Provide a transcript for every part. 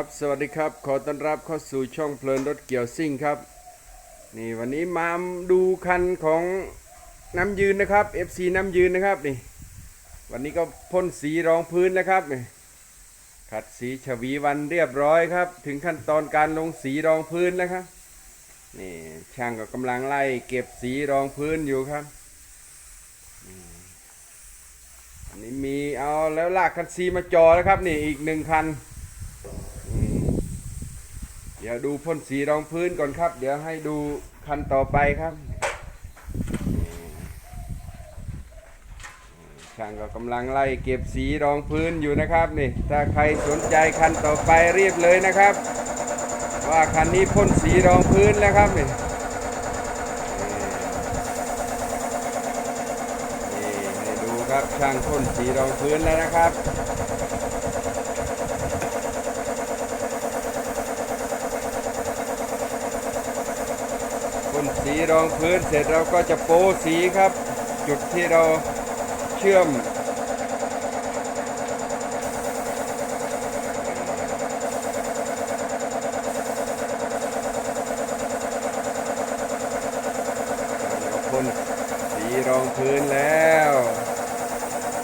ครับสวัสดีครับ ขอต้อนรับเข้าสู่ช่องเพลินรถเกี่ยวซิ่งครับ นี่วันนี้มาดูคันของน้ำยืนนะครับ FC น้ำยืนนะครับนี่ วันนี้ก็พ่นสีรองพื้นนะครับนี่ขัดสีฉวีวันเรียบร้อยครับ ถึงขั้นตอนการลงสีรองพื้นแล้วครับนี่ช่างก็กำลังไล่เก็บสีรองพื้นอยู่ครับอันนี้มีเอาแล้วลากคันซีมาจอแล้วครับนี่อีกหนึ่งคัน เดี๋ยวดูพ่นสีรองพื้นก่อนครับ เดี๋ยวให้ดูคันต่อไปครับช่างก็กำลังไล่เก็บสีรองพื้นอยู่นะครับนี่ถ้าใครสนใจคันต่อไปรีบเลยนะครับ ว่าคันนี้พ่นสีรองพื้นแล้วครับนี่นี่นี่ให้ดูครับช่างพ่นสีรองพื้นแล้วนะครับ สีรองพื้นเสร็จเราก็จะโป้สีครับ จุดที่เราเชื่อมเราพ่นสีรองพื้นแล้ว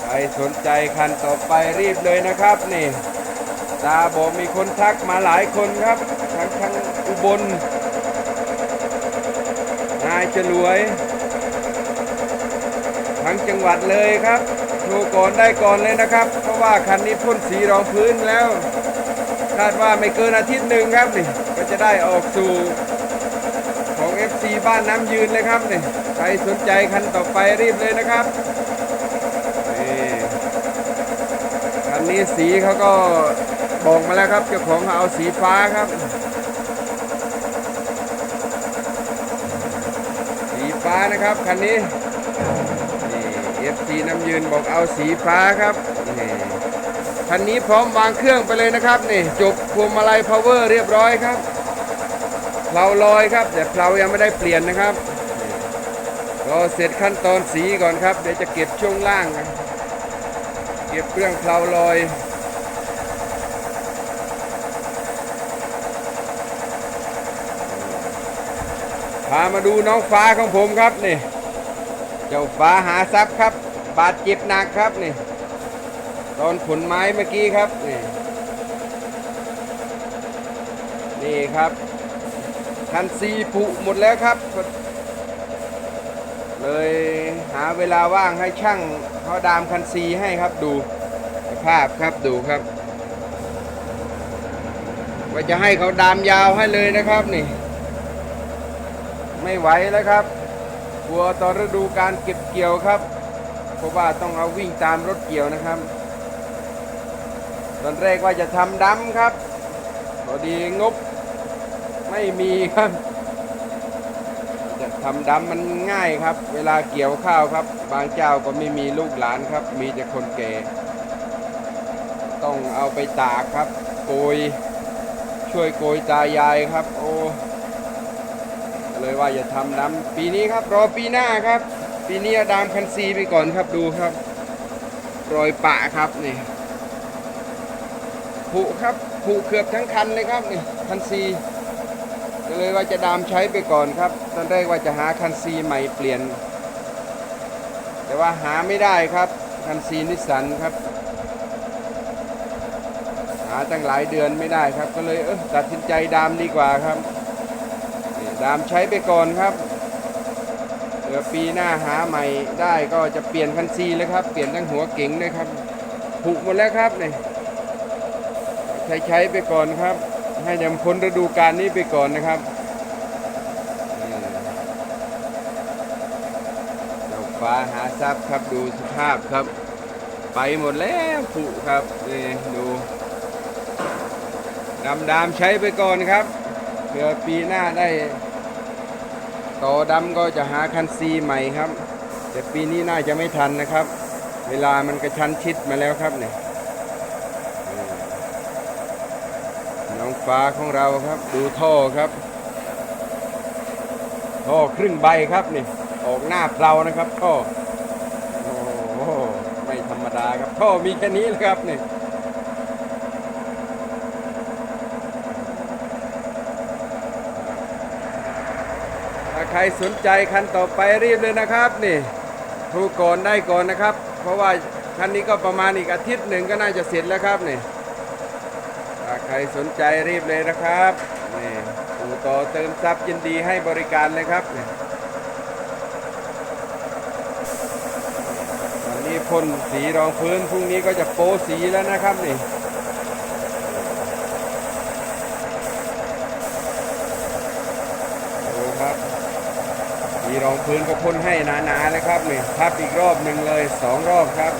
ใครสนใจคันต่อไปรีบเลยนะครับนี่ตาบอกมีคนทักมาหลายคนครับ ทั้งทั้งอุบล นายฉลวย ทั้งจังหวัดเลยครับโทรก่อนได้ก่อนเลยนะครับ เพราะว่าคันนี้พ่นสีรองพื้นแล้ว คาดว่าไม่เกินอาทิตย์หนึ่งครับนี่ก็จะได้ออกสู่ของ FC บ้านน้ำยืนเลยครับนี่ใครสนใจคันต่อไปรีบเลยนะครับนี่คันนี้สีเขาก็บอกมาแล้วครับเจ้าของเอาสีฟ้าครับ ฟ้านะครับคันนี้นี่เอฟซีน้ำยืนบอกเอาสีฟ้าครับนี่คันนี้พร้อมวางเครื่องไปเลยนะครับนี่จบพวงมาลัยพาวเวอร์เรียบร้อยครับเพลาลอยครับ แต่เพลายังไม่ได้เปลี่ยนนะครับรอเสร็จขั้นตอนสีก่อนครับ เดี๋ยวจะเก็บช่วงล่าง เก็บเครื่องเพลาลอย พามาดูน้องฟ้าของผมครับนี่เจ้าฟ้าหาทรัพย์ครับ บาดเจ็บหนักครับนี่ตอนขนไม้เมื่อกี้ครับนี่นี่ครับคันซีผุหมดแล้วครับ เลยหาเวลาว่างให้ช่างเขาดามคันซีให้ครับดูภาพครับดูครับว่าจะให้เขาดามยาวให้เลยนะครับนี่ ไม่ไหวแล้วครับกลัวตอนฤดูการเก็บเกี่ยวครับ เพราะว่าต้องเอาวิ่งตามรถเกี่ยวนะครับ ตอนแรกว่าจะทำดำครับพอดีงบไม่มีครับ จะทำดำมันง่ายครับ เวลาเกี่ยวข้าวครับ บางเจ้าก็ไม่มีลูกหลานครับ มีแต่คนแก่ต้องเอาไปตากครับ โกยช่วยโกยตายายครับ โอ้ ก็เลยว่าอย่าทำดำปีนี้ครับ รอปีหน้าครับ ปีนี้ดามคันซีไปก่อนครับดูครับรอยปะครับนี่ผุครับผุเกือบทั้งคันเลยครับนี่คันซีก็เลยว่าจะดามใช้ไปก่อนครับ ตอนแรกว่าจะหาคันซีใหม่เปลี่ยน แต่ว่าหาไม่ได้ครับคันซีนิสสันครับ หาตั้งหลายเดือนไม่ได้ครับ ก็เลยเออตัดสินใจดามดีกว่าครับ ดามใช้ไปก่อนครับเดี๋ยวปีหน้าหาใหม่ได้ก็จะเปลี่ยนคันซีเลยครับ เปลี่ยนทั้งหัวเก๋งด้วยครับผูกหมดแล้วครับนี่ใช้ใช้ไปก่อนครับ ให้ยำพ้นฤดูกาลนี้ไปก่อนนะครับเจ้าฟ้าหาทรัพย์ครับดูสภาพครับ ไปหมดแล้วผูกครับนี่ดูดำดามใช้ไปก่อนครับเผื่อปีหน้าได้ ต่อดำก็จะหาคันซีใหม่ครับ แต่ปีนี้น่าจะไม่ทันนะครับ เวลามันกระชั้นชิดมาแล้วครับเนี่ยน้องฟ้าของเราครับ ดูท่อครับ ท่อครึ่งใบครับนี่ออกหน้าเปล่านะครับท่อโอ้ไม่ธรรมดาครับท่อมีแค่นี้เลยครับนี่ ใครสนใจคันต่อไปรีบเลยนะครับนี่ถูกก่อนได้ก่อนนะครับ เพราะว่าคันนี้ก็ประมาณอีกอาทิตย์หนึ่งก็น่าจะเสร็จแล้วครับนี่ถ้าใครสนใจรีบเลยนะครับนี่อู่ต่อเติมทรัพย์ยินดีให้บริการเลยครับนี่วันนี้พ่นสีรองพื้นพรุ่งนี้ก็จะโปะสีแล้วนะครับนี่ครับ มีรองพื้นก็พ่นให้หนาๆเลยครับนี่ทับอีกรอบหนึ่งเลยสองรอบครับ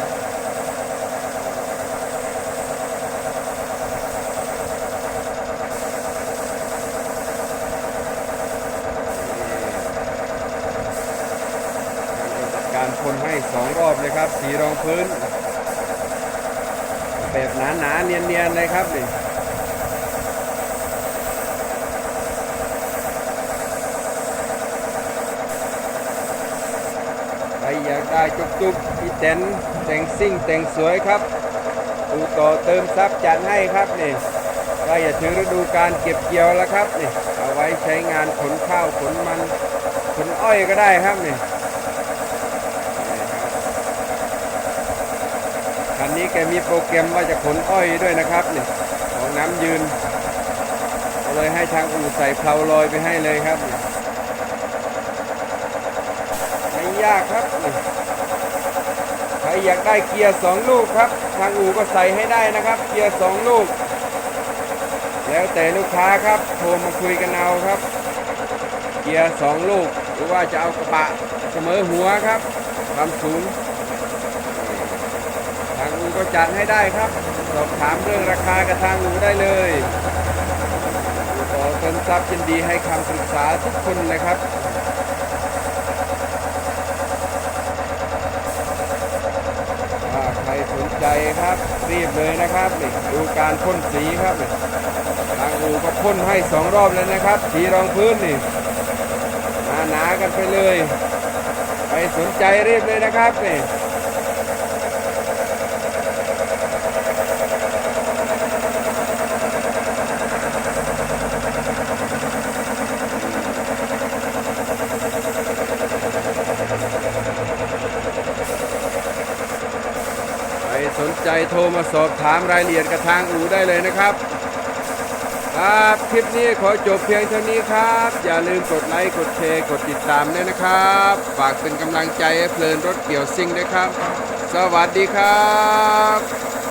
การพ่นให้สองรอบเลยครับ สีรองพื้น แบบหนาๆเนียนๆเลยครับนี่ ใครอยากได้จุกๆพี่เต็นแต่งซิ่งแต่งสวยครับดูต่อเติมทรัพย์จัดให้ครับนี่ก็อย่าถึงฤดูการเก็บเกี่ยวแล้วครับนี่เอาไว้ใช้งานขนข้าวขนมันขนอ้อยก็ได้ครับนี่นี่ครับคันนี้แกมีโปรแกรมว่าจะขนอ้อยด้วยนะครับนี่ของน้ำยืนเลยให้ทางอู่ใส่เพลาลอยไปให้เลยครับนี่ ไม่ ยากครับ ใครอยากได้เกียร์สองลูกครับ ทางอู่ก็ใส่ให้ได้นะครับ เกียร์สองลูก แล้วแต่ลูกค้าครับ โทรมาคุยกันเอาครับ เกียร์สองลูก หรือว่าจะเอากระบะเสมอหัวครับความสูงทางอู่ก็จัดให้ได้ครับ สอบถามเรื่องราคากับทางอู่ได้เลยอู่ต่อเติมทรัพย์ยินดีให้คำปรึกษาทุกคนเลยครับ ถ้า ใครสนใจครับรีบเลยนะครับนี่ดูการพ่นสีครับนี่ทางอูก็พ่นให้สองรอบเลยนะครับ สีรองพื้นนี่หนาหนาๆกันไปเลย ใครสนใจรีบเลยนะครับนี่ใครสนใจ โทรมาสอบถามรายละเอียดกับทางอู่ได้เลยนะครับ ครับคลิปนี้ขอจบเพียงเท่านี้ครับ อย่าลืมกดไลค์กดแชร์กดติดตามด้วยนะครับ ฝากเป็นกำลังใจให้เพลินรถเกี่ยวซิ่งด้วยครับ สวัสดีครับ